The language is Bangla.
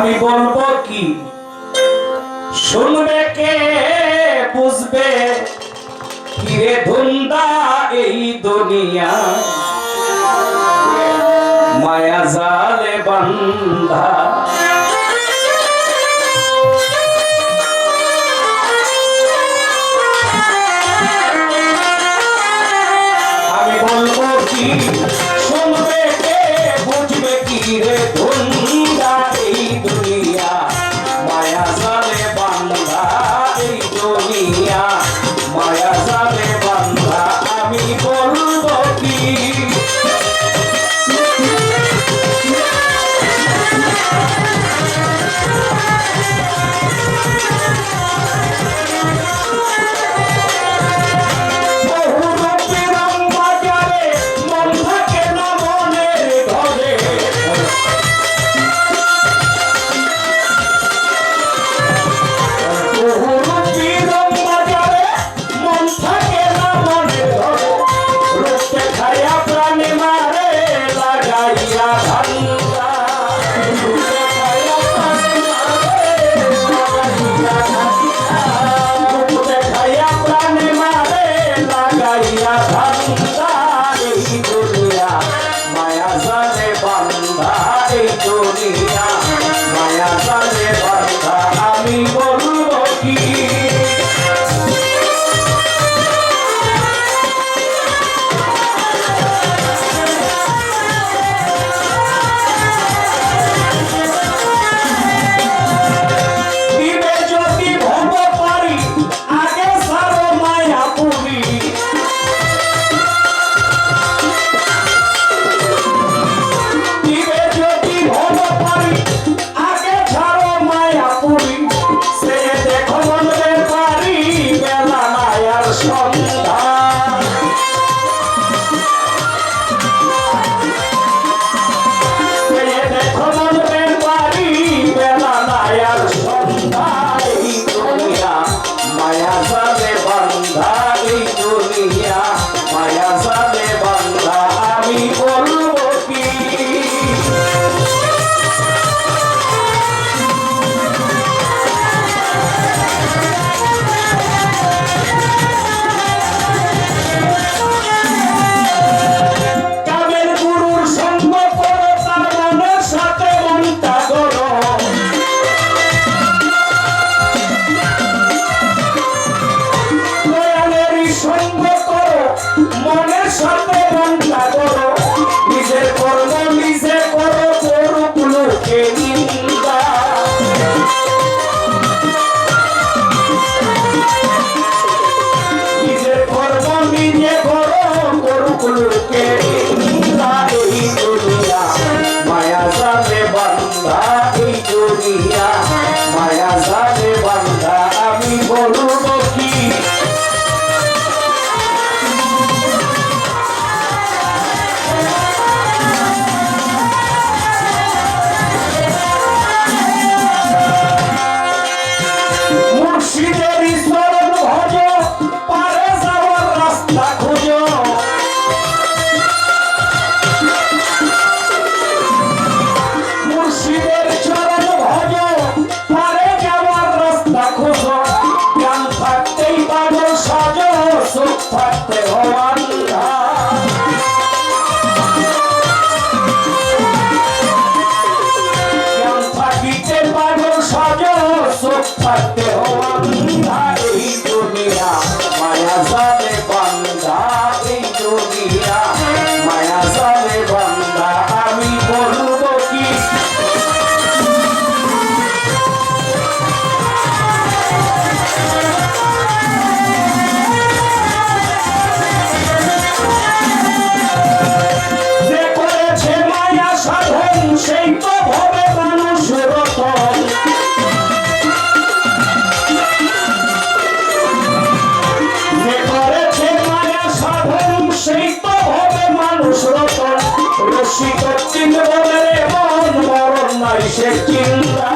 আমি বলব কি? শুনবে কে বুঝবে? কিরে ধুন্দা এই দুনিয়া। মায়া জালে বান্ধা। Yeah. yogi শিকচিন বলে মন মরণ নাই সে চিন্তা।